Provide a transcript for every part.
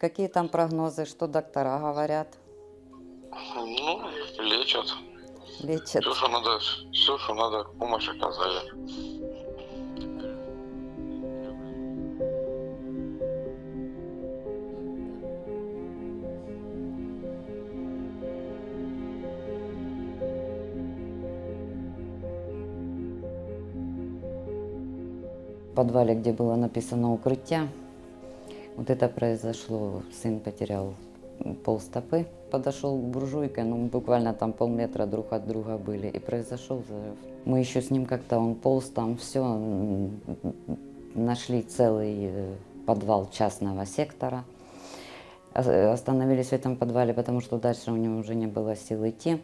Какие там прогнозы, что доктора говорят? Ну, лечат. Лечат. Все, что надо, все, что надо, помощь оказали. В подвале, где было написано укрытие, вот это произошло. Сын потерял полстопы, подошел к буржуйке, ну буквально там полметра друг от друга были, и произошел взрыв. Мы еще с ним как-то, он полз там, все, нашли целый э, подвал частного сектора. Ос- Остановились в этом подвале, потому что дальше у него уже не было сил идти.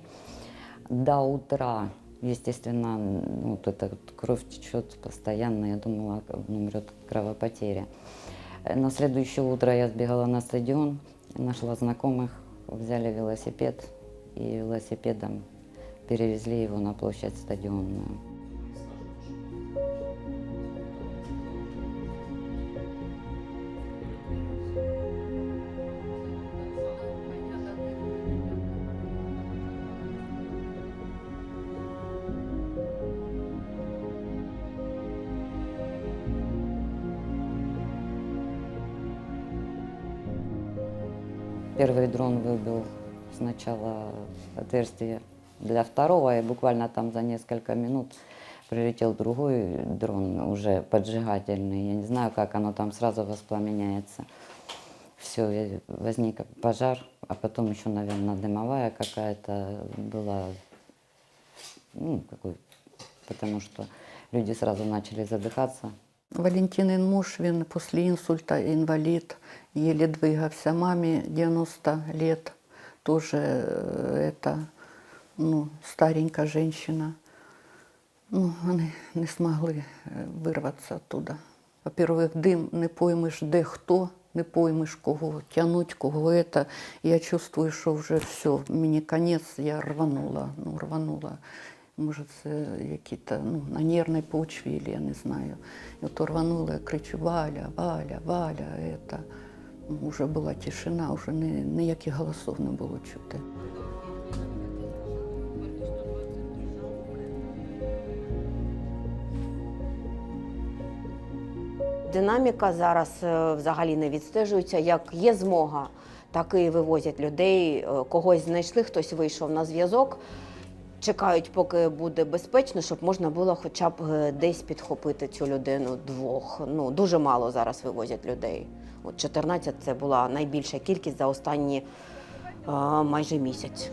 До утра, естественно, ну, вот эта кровь течет постоянно. Я думала, он умрет от кровопотери. Э, На следующее утро я сбегала на стадион, нашла знакомых, взяли велосипед и велосипедом перевезли его на площадь стадионную. Первый дрон выбил сначала отверстие для второго, и буквально там за несколько минут прилетел другой дрон, уже поджигательный. Я не знаю, как оно там сразу воспламеняется. Все, возник пожар, а потом еще, наверное, дымовая какая-то была, ну, какой, потому что люди сразу начали задыхаться. Валентинин муж, він після інсульта інвалід, еле двигався. Мамі 90 лет, тоже э, это, ну, старенька женщина. Ну, вони не змогли е, вирватися оттуда. Во-первых, дим, не поймеш, де хто, не поймеш, кого тянуть, кого это. Я чувствую, що вже все, мені конець, я рванула, ну, рванула. Може, це якісь ну, на нервній почві, або я не знаю. І от рванула, я кричу, Валя, Валя, Валя, это. Уже була тишина, вже ні, ніяких голосів не було чути. Динаміка зараз е, взагалі не відстежується. Як є змога, так і вивозять людей. Е, Когось знайшли, хтось вийшов на зв'язок. Чекають, поки буде безпечно, щоб можна було хоча б е, десь підхопити цю людину двох. Ну дуже мало зараз вивозять людей. От 14 – це була найбільша кількість за останні а, майже місяць.